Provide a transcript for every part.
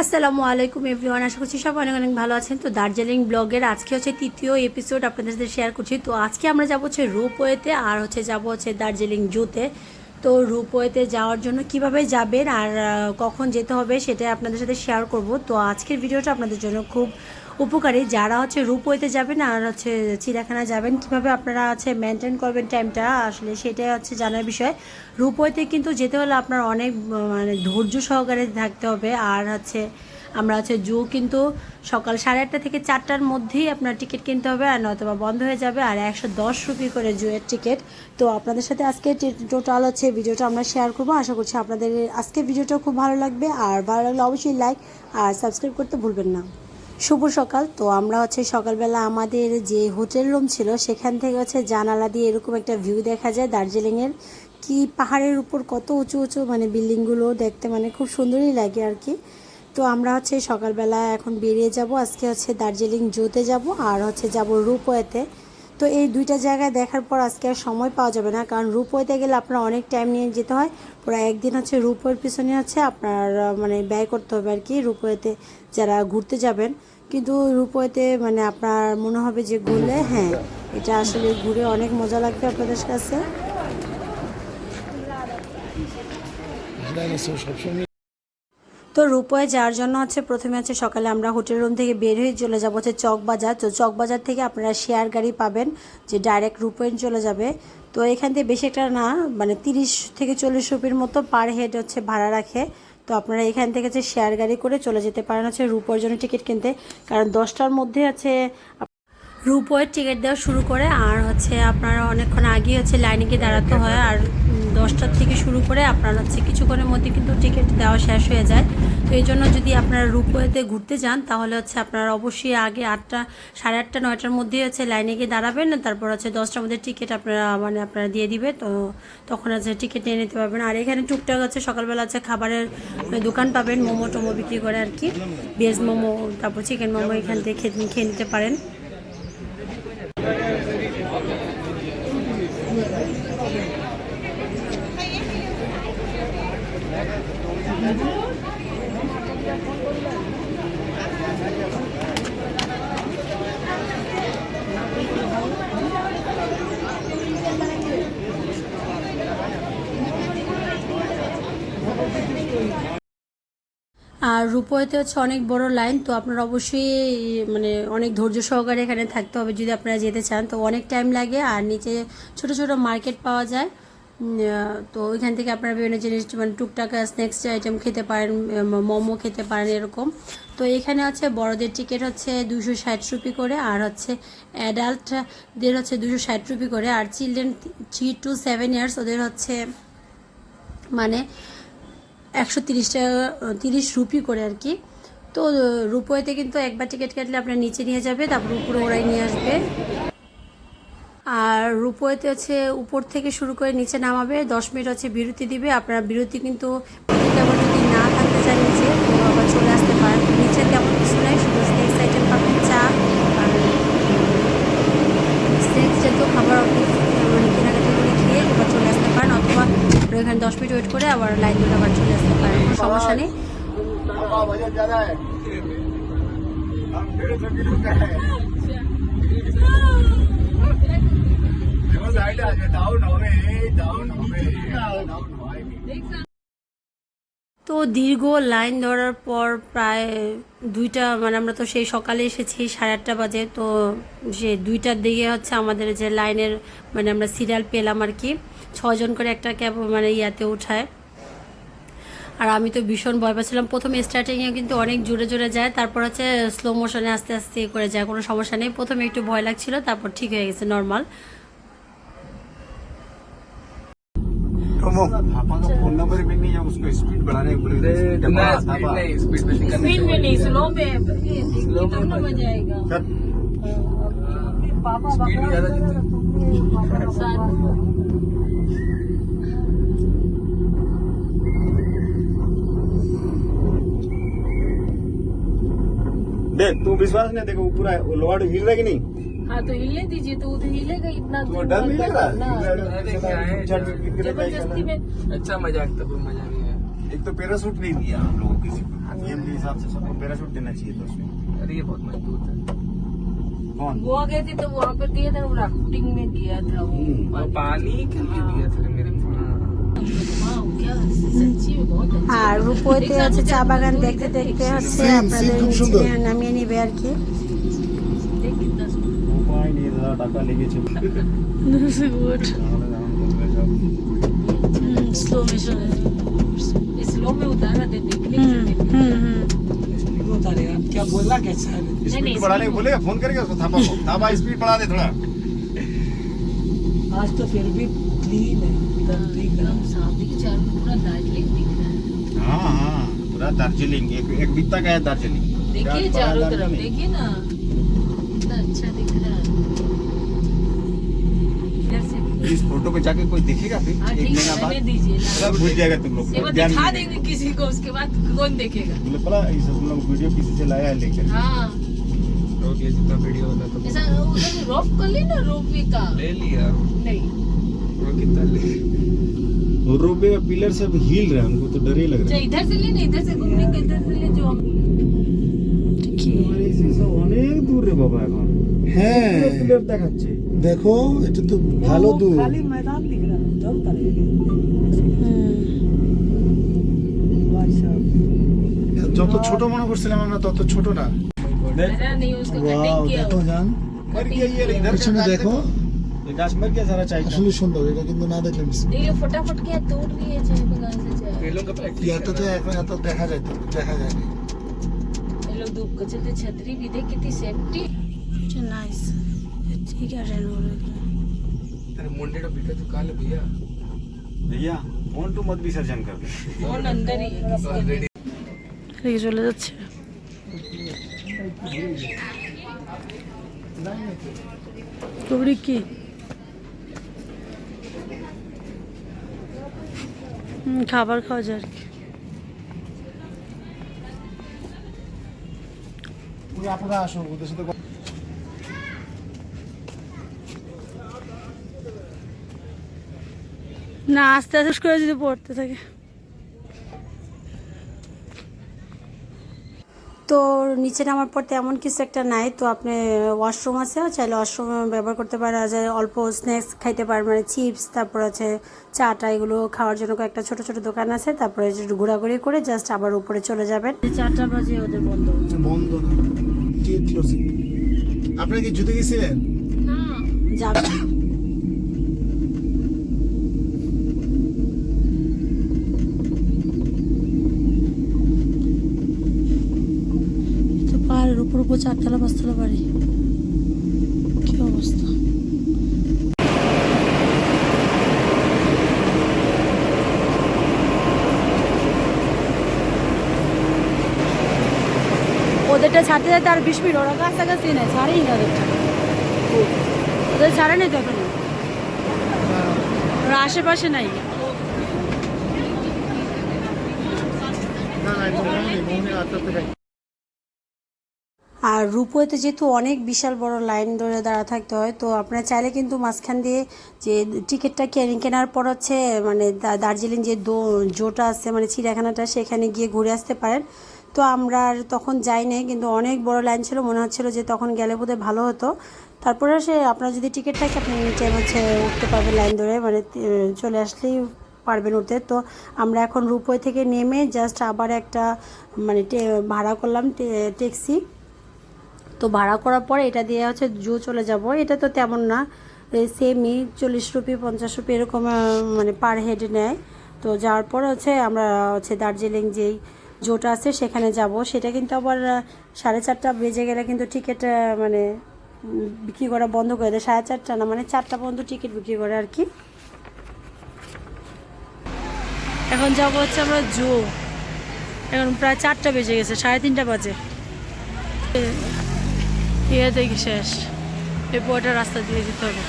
আসসালামু আলাইকুম এভরিওয়ান আশা করছি সব অনেক অনেক ভালো আছেন। তো দার্জিলিং ব্লগের আজকে হচ্ছে তৃতীয় এপিসোড আপনাদের সাথে শেয়ার করছি। তো আজকে আমরা যাব হচ্ছে রোপওয়েতে আর হচ্ছে যাব হচ্ছে দার্জিলিং জুতে। তো রোপওয়েতে যাওয়ার জন্য কীভাবে যাবেন আর কখন যেতে হবে সেটা আপনাদের সাথে শেয়ার করব। তো আজকের ভিডিওটা আপনাদের জন্য খুব উপকারী, যারা হচ্ছে রূপওয়েতে যাবেন আর হচ্ছে চিড়িয়াখানা যাবেন, কীভাবে আপনারা আছে মেনটেন করবেন টাইমটা আসলে সেটাই হচ্ছে জানার বিষয়। রূপওয়েতে কিন্তু যেতে হলে আপনার অনেক মানে ধৈর্য সহকারে থাকতে হবে। আর হচ্ছে আমরা হচ্ছে জু কিন্তু সকাল সাড়ে আটটা থেকে চারটার মধ্যেই আপনার টিকিট কিনতে হবে আর নয়তোবা বন্ধ হয়ে যাবে। আর একশো দশ রুপি করে জুয়ের টিকিট তো আপনাদের সাথে আজকে টোটাল হচ্ছে ভিডিওটা আমরা শেয়ার করব। আশা করছি আপনাদের আজকে ভিডিওটা খুব ভালো লাগবে। আর ভালো লাগলে অবশ্যই লাইক আর সাবস্ক্রাইব করতে ভুলবেন না। শুভ সকাল। তো আমরা হচ্ছে সকালবেলা আমাদের যে হোটেল রুম ছিল, সেখান থেকে হচ্ছে জানালা দিয়ে এরকম একটা ভিউ দেখা যায় দার্জিলিংয়ের। কি পাহাড়ের উপর কত উঁচু উঁচু মানে বিল্ডিংগুলো দেখতে মানে খুব সুন্দরই লাগে আর কি। তো আমরা হচ্ছে সকালবেলা এখন বেরিয়ে যাব। আজকে হচ্ছে দার্জিলিং জোতে যাব আর হচ্ছে যাব রূপওয়েতে। তো এই দুইটা জায়গায় দেখার পর আজকে আর সময় পাওয়া যাবে না, কারণ রূপওয়েতে গেলে আপনার অনেক টাইম নিয়ে যেতে হয়। পুরো একদিন হচ্ছে রূপওয়ের পিছনে হচ্ছে আপনার মানে ব্যয় করতে হবে আর কি রূপওয়েতে যারা ঘুরতে যাবেন। কিন্তু রূপওয়েতে মানে আপনার মনে হবে যে ঘুরলে হ্যাঁ এটা আসলে ঘুরে অনেক মজা লাগবে আপনাদের কাছে। সবসময় তো রূপয়ে যাওয়ার জন্য হচ্ছে প্রথমে হচ্ছে সকালে আমরা হোটেল রুম থেকে বের হয়ে চলে যাব হচ্ছে চকবাজার। তো চকবাজার থেকে আপনারা শেয়ার গাড়ি পাবেন, যে ডাইরেক্ট রূপয়ে চলে যাবে। তো এখান থেকে বেশি একটা না মানে তিরিশ থেকে চল্লিশ রুপির মতো পার হেড হচ্ছে ভাড়া রাখে। তো আপনারা এখান থেকে হচ্ছে শেয়ার গাড়ি করে চলে যেতে পারেন হচ্ছে রূপোর জন্য টিকিট কিনতে। কারণ দশটার মধ্যে আছে রূপওয়ের টিকিট দেওয়া শুরু করে, আর হচ্ছে আপনারা অনেকক্ষণ আগে হচ্ছে লাইনে গিয়ে দাঁড়াতে হয়। আর দশটার থেকে শুরু করে আপনার হচ্ছে কিছুক্ষণের মধ্যে কিন্তু টিকিট দেওয়া শেষ হয়ে যায়। তো এই জন্য যদি আপনারা রূপওয়েতে ঘুরতে যান, তাহলে হচ্ছে আপনারা অবশ্যই আগে আটটা, সাড়ে আটটা, নয়টার মধ্যে হচ্ছে লাইনে গিয়ে দাঁড়াবেন। তারপর হচ্ছে দশটার মধ্যে টিকিট আপনারা মানে আপনারা দিয়ে দিবে। তো তখন হচ্ছে টিকিট নিয়ে নিতে পারবেন। আর এখানে টুকটাক হচ্ছে সকালবেলা হচ্ছে খাবারের দোকান পাবেন, মোমো টোমো বিক্রি করে আর কি। ভেজ মোমো, তারপর চিকেন মোমো এখান থেকে খেয়ে নিতে পারেন। আর রূপওয়েতে হচ্ছে অনেক বড় লাইন, তো আপনার অবশ্যই মানে অনেক ধৈর্য সহকারে এখানে থাকতে হবে যদি আপনারা যেতে চান। তো অনেক টাইম লাগে আর নিচে ছোট ছোট মার্কেট পাওয়া যায়। তো ওইখান থেকে আপনারা বিভিন্ন জিনিস মানে টুকটাক স্ন্যাক্স আইটেম খেতে পারেন মোমো খেতে পারেন, এরকম। তো এখানে হচ্ছে বড়দের টিকিট হচ্ছে দুশো ষাট রুপি করে, আর হচ্ছে অ্যাডাল্টদের হচ্ছে দুশো ষাট রুপি করে, আর children three to seven years ওদের হচ্ছে মানে একশো তিরিশ টাকা, তিরিশ রুপি করে আর কি। তো রুপোয়েতে কিন্তু একবার টিকিট কাটলে আপনার নিচে নিয়ে যাবে, তারপর উপরে ওরাই নিয়ে আসবে। আর রূপোয়েতে হচ্ছে উপর থেকে শুরু করে নিচে নামাবে, দশ মিনিট হচ্ছে বিরতি দিবে। আপনারা বিরতি কিন্তু কেমন যদি না থাকতে চান নিচে আবার চলে আসতে পারেন। নিচে তেমন কিছু নাই, শুধু স্ন্যাক্স আইটেম পাবেন চা আর যেহেতু খাবার আপনি মানে কেনাকাটি করে খেয়ে আবার চলে আসতে পারেন, অথবা ওইখানে দশ মিনিট ওয়েট করে আবার লাইন ধরে আবার চলে আসতে পারেন, কোনো সমস্যা নেই। हम তো দীর্ঘ লাইন ধরার পর প্রায় দুইটা মানে আমরা তো সেই সকালে এসেছি সাড়ে আটটা বাজে, তো সে দুইটার দিকে হচ্ছে আমাদের যে লাইনের মানে আমরা সিরিয়াল পেলাম আর কি। ছজন করে একটা ক্যাব মানে ইয়াতে উঠায়। আর আমি তো ভীষণ ভয় পাচ্ছিলাম প্রথম স্টার্টিংয়ে কিন্তু অনেক জোরে জোরে যায় তারপর হচ্ছে স্লো মোশনে আস্তে আস্তে করে যায় কোনো সমস্যা নেই প্রথমে একটু ভয় লাগছিল তারপর ঠিক হয়ে গেছে নর্মাল टोमो पापा का फोन नंबर भी नहीं है उसको स्पीड बढ़ाने के बोले ना स्पीड नहीं स्पीड में करने देख तू विश्वास नहीं देखो पूरा लोहाड़ हिल रहा है कि नहीं? हाँ तो हिले दीजिए तो उधर हिलेगा इतना तो डर नहीं लग रहा? है, अच्छा मज़ाक तो कोई मज़ा नहीं है। एक तो पैरासूट नहीं दिया हम लोगों को किसी को। नियम के हिसाब से सबको पैराशूट देना चाहिए तो उसमें। अरे ये बहुत मज़बूत है। कौन? गोवा गए थे तो वहाँ पर दिया था वो राफ्टिंग में गया था वो वो पानी के लिए दिया था আর রূপইতে হচ্ছে চা বাগান দেখতে দেখতে হচ্ছে Scene, আপনাদের scene খুব সুন্দর। নিচে নামিয়ে নিবে আর কি देख कितना सुंदर উপায় নেই দাদা টাকা লেগেছে গুড তাহলে যখন বলবে সব স্লো মিশন स्लो में उतारा थे देखने হুম के लिए হুম হুম क्या बोलना कैसा है स्पीड बढ़ाने को बोलेगा फोन करेगा उसको थापा को थापा स्पीड बढ़ा दे थोड़ा आज तो फिर भी क्लीन है एकदम चारों पूरा दार्जिलिंग दिख रहा है हाँ हाँ पूरा दार्जिलिंग एक एक बीता है दार्जिलिंग। देखिए चारों तरफ़ देखिए ना। कितना अच्छा दिख रहा है। इस फ़ोटो पे जाके कोई देखेगा फिर? हाँ एक महीना बाद दीजिए सब भूल जाएगा तुम लोग। ये बात ध्यान दिखा देंगे किसी को उसके बाद कौन देखेगा? बोले पता है, ये सब लोग वीडियो किसी से लाया है लेकर। हाँ। रोक ये जितना वीडियो होता तो ऐसा उधर रोप कर ली ना रोपवे का। ले लिया। नहीं। कितना ले और रोपवे का पिलर सब हिल रहा है हमको तो डर ही लग अच्छा रहा है इधर से ले ना इधर से घूमने का इधर से ले जो हम তোমার এই সেই সব অনেক দূর রে বাবা এখন হ্যাঁ পিলার দেখাচ্ছে দেখো এটা তো ভালো वो দূর खाली मैदान दिख रहा है चलता रहेगा भाई साहब যত ছোট মনে করছিলাম আমরা তত ছোট না मेरा नहीं उसका ওয়াও कटिंग किया দেখো জান मर गया ये इधर का পিছনে गाछ দেখো ये गाछ मर गया सारा चाय का আসলে সুন্দর এটা কিন্তু না দেখলে মিস ये फटाफट क्या तोड़ लिए चाहे बगान से चाहे पेड़ों का प्रैक्टिस ইয়াটাতে এখন এত দেখা যায় দেখা যায় না ये लोग धूप को चलते छतरी भी देख कितनी सेफ्टी নাইস ঠিক আছে अरे मुंडे का बेटा तो काले भैया भैया फोन तो मत विसर्जन कर दे फोन अंदर ही है किसी के ऑलरेडी রেখে চলে যাচ্ছে কবরি কি খাবার খাওয়া যায় আর কি। আপনারা আসো ওদের সাথে না আস্তে আস্তে করে যদি পড়তে থাকে। তো নিচে নামার পর তেমন কিছু একটা নাই। তো আপনি ওয়াশরুম আছে চাইলে ওয়াশরুম ব্যবহার করতে পারেন। আর যে অল্প স্ন্যাক্স খাইতে পারেন মানে চিপস তারপর আছে চাটা এগুলো খাওয়ার জন্য একটা ছোট ছোট দোকান আছে। তারপরে ঘোরাঘুরি করে জাস্ট আবার উপরে চলে যাবেন। চারটা বাজে ওদের বন্ধ। বন্ধ না। গেট কি জুতে গেছিলেন? ना যাবে তো উপর চারতলা পাঁচতলা বাড়ি। কি অবস্থা? ওদেরটা ছাড়তে যেতে আর বিশ মিনিট, ওরা কাছাকাছি নেই, ছাড়েই না ওদেরটা। ওদের ছাড়ে নেই তো এখনও। ওরা আশেপাশে নাই। না না আর রূপওয়েতে যেহেতু অনেক বিশাল বড় লাইন ধরে দাঁড়া থাকতে হয়, তো আপনারা চাইলে কিন্তু মাঝখান দিয়ে যে টিকিটটা কেন, কেনার পর হচ্ছে মানে দার্জিলিং যে জোটা আছে মানে চিড়িয়াখানাটা, সেখানে গিয়ে ঘুরে আসতে পারেন। তো আমরা আর তখন যাই নাই, কিন্তু অনেক বড় লাইন ছিল, মনে হচ্ছিল যে তখন গেলে বোধহয় ভালো হতো। তারপরে সে, আপনার যদি টিকিট থাকে আপনি টাইম হচ্ছে উঠতে পারবেন লাইন ধরে মানে চলে আসলেই পারবেন উঠতে। তো আমরা এখন রূপওয়ে থেকে নেমে জাস্ট আবার একটা মানে ভাড়া করলাম ট্যাক্সি। তো ভাড়া করার পরে এটা দিয়ে হচ্ছে জু চলে যাব। এটা তো তেমন না সেমই চল্লিশ রুপি, পঞ্চাশ রুপি এরকম মানে পার হেড নেয়। তো যাওয়ার পর হচ্ছে আমরা হচ্ছে দার্জিলিং যেই জোটা আছে সেখানে যাব। সেটা কিন্তু আবার সাড়ে চারটা বেজে গেলে কিন্তু টিকিট মানে বিক্রি করা বন্ধ করে দেয়। সাড়ে চারটা না মানে চারটা পর্যন্ত টিকিট বিক্রি করে আর কি। এখন যাব হচ্ছে আমরা জু। এখন প্রায় চারটা বেজে গেছে, সাড়ে তিনটা বাজে। ইয়ে দেখি শেষ। এই পুরোটা রাস্তা দিয়ে যেতে হবে।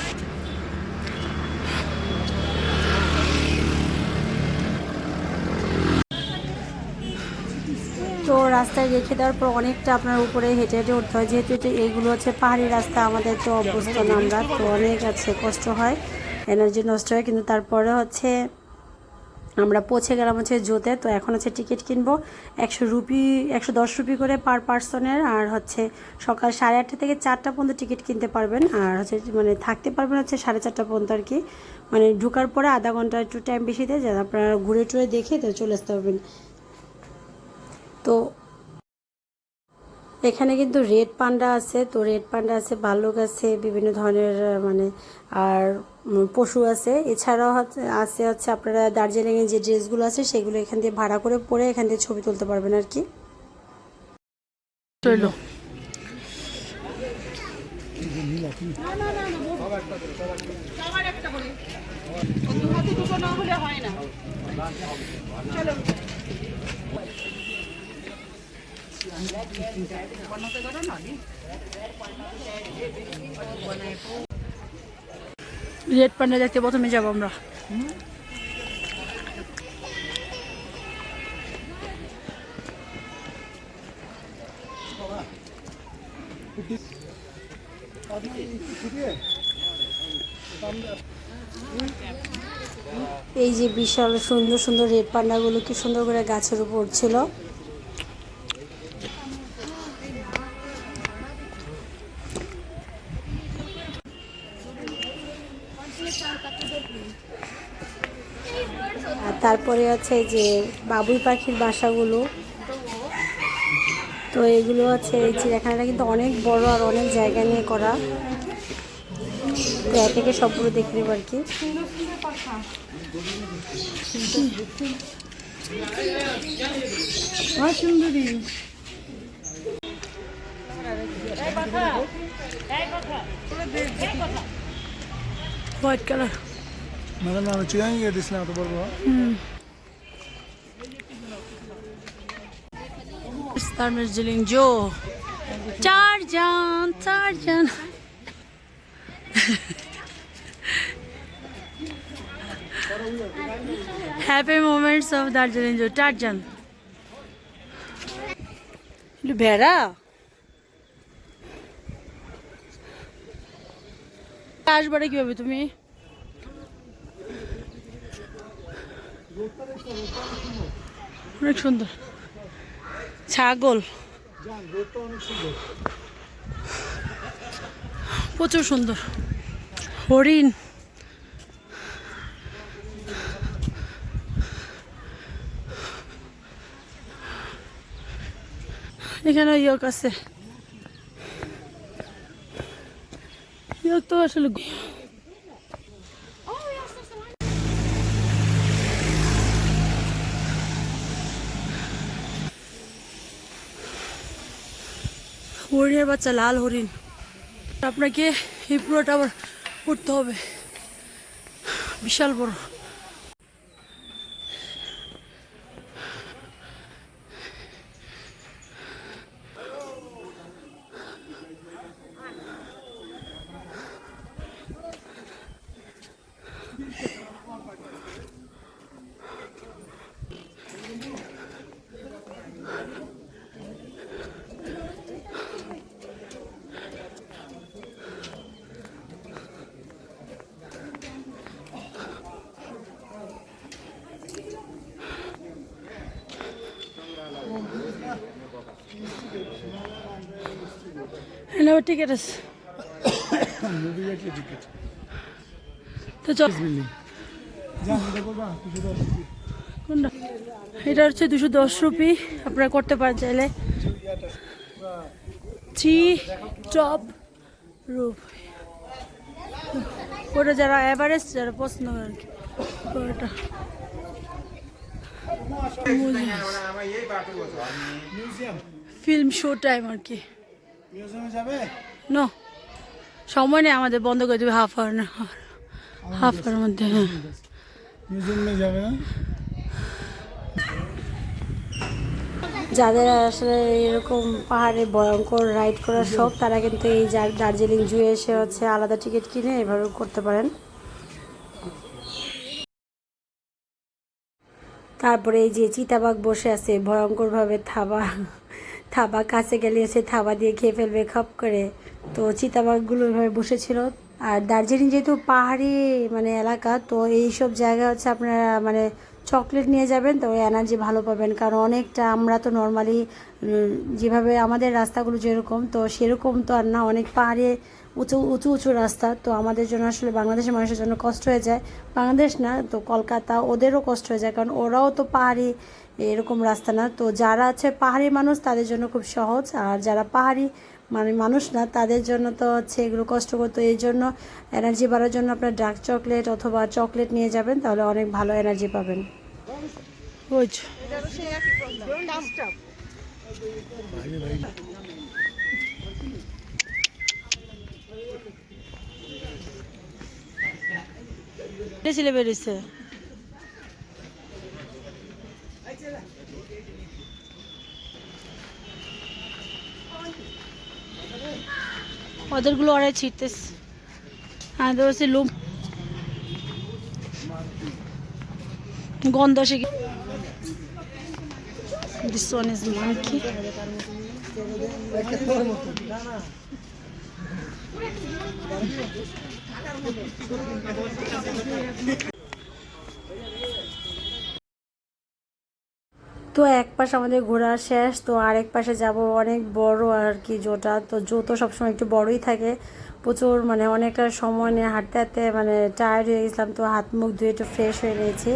তো রাস্তায় রেখে দেওয়ার পর অনেকটা আপনার উপরে হেঁটে হেঁটে উঠতে হয়। যেহেতু এটা এইগুলো হচ্ছে পাহাড়ি রাস্তা, আমাদের তো অভ্যস্ত না আমরা, তো অনেক আছে, কষ্ট হয় এনার্জি নষ্ট হয়। কিন্তু তারপরে হচ্ছে আমরা পৌঁছে গেলাম হচ্ছে জোতে, তো এখন হচ্ছে টিকিট কিনবো। একশো রুপি, একশো দশ রুপি করে পার পার্সনের, আর হচ্ছে সকাল সাড়ে আটটা থেকে চারটা পর্যন্ত টিকিট কিনতে পারবেন। আর হচ্ছে মানে থাকতে পারবেন হচ্ছে সাড়ে চারটা পর্যন্ত আর কি। মানে ঢুকার পরে আধা ঘণ্টা একটু টাইম বেশি দেয়, যাতে আপনারা ঘুরে টুরে দেখে তো চলে আসতে পারবেন। তো এখানে কিন্তু রেড পান্ডা আছে তো রেড পান্ডা আছে ভাল্লুক আছে বিভিন্ন ধরনের মানে আর পশু আছে। এছাড়াও হচ্ছে আছে হচ্ছে আপনারা দার্জিলিংয়ে যে ড্রেসগুলো আছে সেগুলো এখান দিয়ে ভাড়া করে পরে এখান দিয়ে ছবি তুলতে পারবেন আর কি। চলো। রেড পান্ডা দেখতে প্রথমে যাব আমরা। এই যে বিশাল সুন্দর সুন্দর রেড পান্ডাগুলো, কি সুন্দর করে গাছের উপর ছিল তারপরে আছে এই যে বাবুই পাখির বাসাগুলো। তো এগুলো আছে এই চিড়িয়াখানাটা কিন্তু অনেক বড় আর অনেক জায়গা নিয়ে করা। তো এক একে সবগুলো দেখে নেব আর কি। সুন্দরী। হোয়াইট কালার ম্যাডাম আমি চিরাঙ্গি গিয়ে দিছিলাম এত বলব Darjeeling Joe. চারজন চারজন happy moments of Darjeeling Joe এগুলো ভেড়া আসবারে কীভাবে তুমি অনেক সুন্দর। ছাগল। প্রচুর সুন্দর। হরিণ। এখানে ইয়ক আছে। ইয়ক তো আসলে হরিণের বাচ্চা লাল হরিণ। আপনাকে এই পুরোটা আবার করতে হবে। বিশাল বড়। আবার টিকিট আছে তো চল। কোনটা এটা হচ্ছে দুশো দশ রুপি। আপনারা করতে পারেন চাইলে। থ্রি টপ রুপ। ওটা যারা এভারেস্ট যারা পছন্দ করে আর কি। ওটা। ফিল্ম শো টাইম আর কি। মিউজিয়ামে যাবে? নো। সময় নেই আমাদের বন্ধ করে দেবে হাফ আওয়ার না হাফ আওয়ার মধ্যে হ্যাঁ। মিউজিয়ামে যাবে না যাদের আসলে এরকম পাহাড়ে ভয়ঙ্কর রাইড করার শখ তারা কিন্তু এই যা- দার্জিলিং জুয়ে এসে হচ্ছে আলাদা টিকিট কিনে এভাবে করতে পারেন। তারপরে এই যে চিতাবাঘ বসে আছে ভয়ঙ্করভাবে থাবা। থাবা কাছে গেলে এসে থাবা দিয়ে খেয়ে ফেলবে খপ করে। তো চিতাবাঘগুলো এভাবে বসেছিল। আর দার্জিলিং যেহেতু পাহাড়ি মানে এলাকা, তো এই সব জায়গা হচ্ছে আপনারা মানে চকলেট নিয়ে যাবেন, তো এনার্জি ভালো পাবেন। কারণ অনেকটা আমরা তো নর্মালি যেভাবে আমাদের রাস্তাগুলো যেরকম, তো সেরকম তো আর না, অনেক পাহাড়ে উঁচু উঁচু উঁচু রাস্তা। তো আমাদের জন্য আসলে বাংলাদেশের মানুষের জন্য কষ্ট হয়ে যায়। বাংলাদেশ না, তো কলকাতা ওদেরও কষ্ট হয়ে যায়, কারণ ওরাও তো পাহাড়ি। এরকম রাস্তা না। তো যারা আছে পাহাড়ি মানুষ, তাদের জন্য খুব সহজ। আর যারা পাহাড়ি মানে মানুষ না, তাদের জন্য তো হচ্ছে এগুলো কষ্ট করতো এই জন্য এনার্জি বাড়ার জন্য আপনার ডার্ক চকলেট অথবা চকলেট নিয়ে যাবেন, তাহলে অনেক ভালো এনার্জি পাবেন। ছেলে বেরিয়েছে? ওদেরগুলো ওরাই ছিটতেছে। হ্যাঁ হচ্ছে লুম। গন্ধ আসে This one is monkey. তো এক পাশ আমাদের ঘোরা শেষ তো আরেক পাশে যাব অনেক বড় আর কি জোটা। তো জো তো সবসময় একটু বড়ই থাকে। প্রচুর মানে অনেকটা সময় নিয়ে হাঁটতে হাঁটতে মানে টায়ার্ড হয়ে গেছিলাম তো হাত মুখ ধুয়ে একটু ফ্রেশ হয়ে নিয়েছি।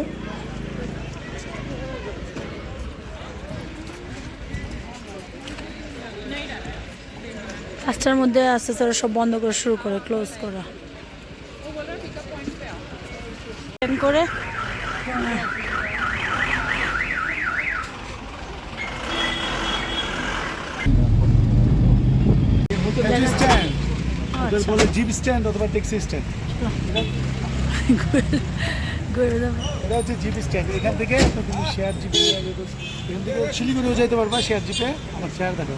পাঁচটার মধ্যে আস্তে আস্তে সব বন্ধ করে শুরু করে ক্লোজ করা। করে ট্যাক্সি স্ট্যান্ড ওদের আচ্ছা। বলে জিপ স্ট্যান্ড অথবা ট্যাক্সি স্ট্যান্ড। এটা হচ্ছে জিপ স্ট্যান্ড। এখান থেকে তুমি শেয়ার জিপ এখান থেকে শিলিগুড়িও যেতে পারবা শেয়ার জিপে। আমার শেয়ার দেখো।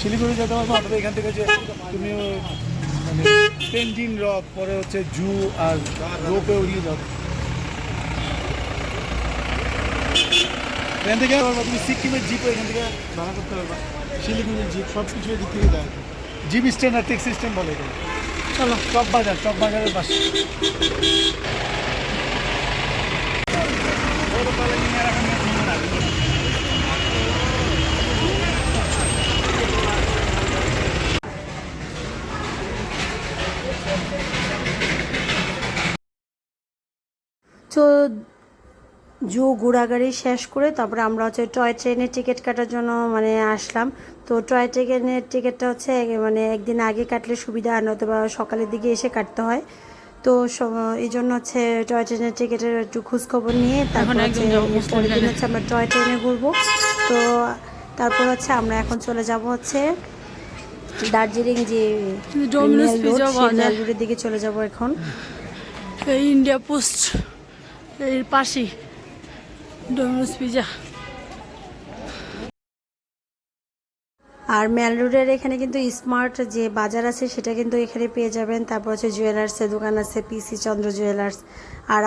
শিলিগুড়ি যেতে পারবা অথবা এখান থেকে যে তুমি মানে পেন্টিং রক পরে হচ্ছে জু আর রোপে উড়িয়ে যাও এখান থেকে তুমি সিকিমের জিপও এখান থেকে ভাড়া করতে পারবা। শিলিগুড়ির জিপ সব কিছু এদিক থেকে দেয় জিপ স্ট্যান্ড আর স্ট্যান্ড বলে চলো। চক বাজার চক বাজারের পাশে। তো জু ঘোরাঘুরি শেষ করে তারপরে আমরা হচ্ছে টয় ট্রেনের টিকিট কাটার জন্য মানে আসলাম। তো টয় ট্রেনের টিকিটটা হচ্ছে মানে একদিন আগে কাটলে সুবিধা আর নয়তো বা সকালের দিকে এসে কাটতে হয়। তো এই জন্য হচ্ছে টয় ট্রেনের টিকিটের একটু খোঁজখবর নিয়ে তারপর হচ্ছে পরের দিন হচ্ছে আমরা টয় ট্রেনে ঘুরবো। তো তারপর হচ্ছে আমরা এখন চলে যাব হচ্ছে দার্জিলিং যে রোডের দিকে চলে যাব এখন। এই ইন্ডিয়া পোস্ট এর পাশেই ডোমিনোস পিজা আর মেল রোডের এখানে কিন্তু স্মার্ট যে বাজার আছে সেটা কিন্তু এখানে পেয়ে যাবেন। তারপর হচ্ছে জুয়েলার্সের দোকান আছে, পিসি চন্দ্র জুয়েলার্স। আর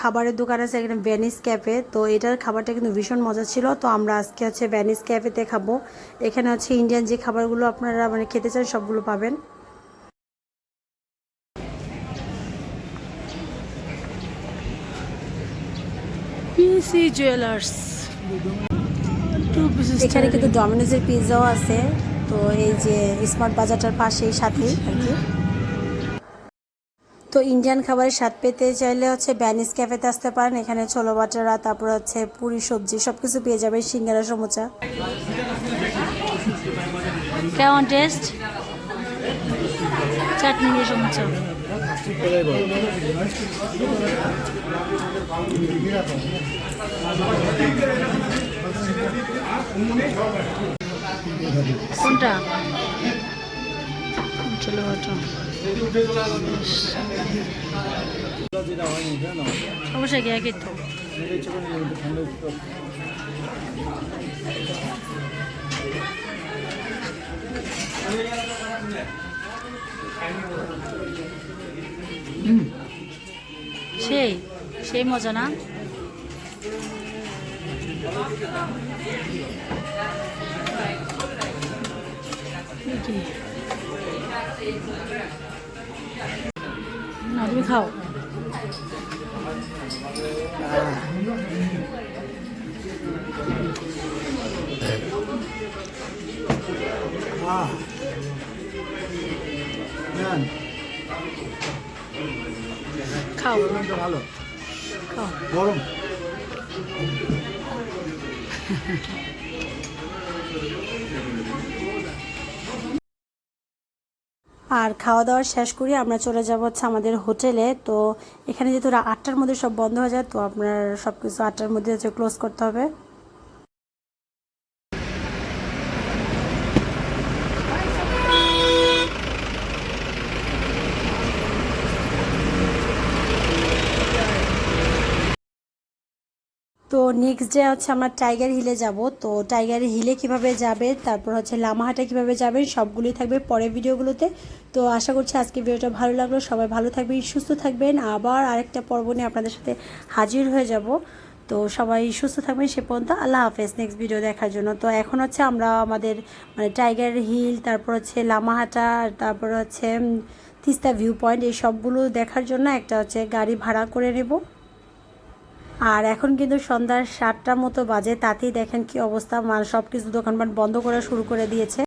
খাবারের দোকান আছে এখানে ভ্যানিস ক্যাফে তো এটার খাবারটা কিন্তু ভীষণ মজা ছিল। তো আমরা আজকে হচ্ছে ভ্যানিস ক্যাফেতে খাব। এখানে হচ্ছে ইন্ডিয়ান যে খাবারগুলো আপনারা মানে খেতে চান সবগুলো পাবেন। PC jewellers. এখানে কিন্তু ডমিনোজের পিৎজাও আছে। তো এই যে স্মার্ট বাজারটার পাশেই সাথেই আর কি। তো ইন্ডিয়ান খাবারের স্বাদ পেতে চাইলে হচ্ছে ব্যানিস ক্যাফেতে আসতে পারেন। এখানে ছোলো বাটারা তারপর হচ্ছে পুরি সবজি সব কিছু পেয়ে যাবেন সিঙ্গারা সমোচা। কেমন টেস্ট চাটনি দিয়ে সমুচা। কোনটা চলো ওটা অবশ্যই গিয়ে একই তো সেই সেই মজা না কি? না তুমি খাও আহ নেন খাও গরমটা ভালো খাও গরম আর খাওয়া দাওয়া শেষ করি আমরা চলে যাব হচ্ছে আমাদের হোটেলে। তো এখানে যেহেতু আটটার মধ্যে সব বন্ধ হয়ে যায়, তো আপনার সব কিছু আটটার মধ্যে হচ্ছে ক্লোজ করতে হবে। তো নেক্সট ডে হচ্ছে আমরা টাইগার হিলে যাব। তো টাইগার হিলে কীভাবে যাবে, তারপর হচ্ছে লামাহাটে কীভাবে যাবেন, সবগুলোই থাকবে পরের ভিডিওগুলোতে। তো আশা করছি আজকে ভিডিওটা ভালো লাগল। সবাই ভালো থাকবেন, সুস্থ থাকবেন। আবার আরেকটা পর্ব নিয়ে আপনাদের সাথে হাজির হয়ে যাব। তো সবাই সুস্থ থাকবেন, সে পর্যন্ত আল্লাহ হাফেজ। নেক্সট ভিডিও দেখার জন্য। তো এখন হচ্ছে আমরা আমাদের মানে টাইগার হিল তারপর হচ্ছে লামাহাটা তারপর হচ্ছে তিস্তা ভিউ পয়েন্ট এই সবগুলো দেখার জন্য একটা হচ্ছে গাড়ি ভাড়া করে নেব। আর এখন কিন্তু সন্ধ্যার সাতটা মতো বাজে, তাতেই দেখেন কি অবস্থা। মাল সব কিছু দোকানপাট বন্ধ করা শুরু করে দিয়েছে।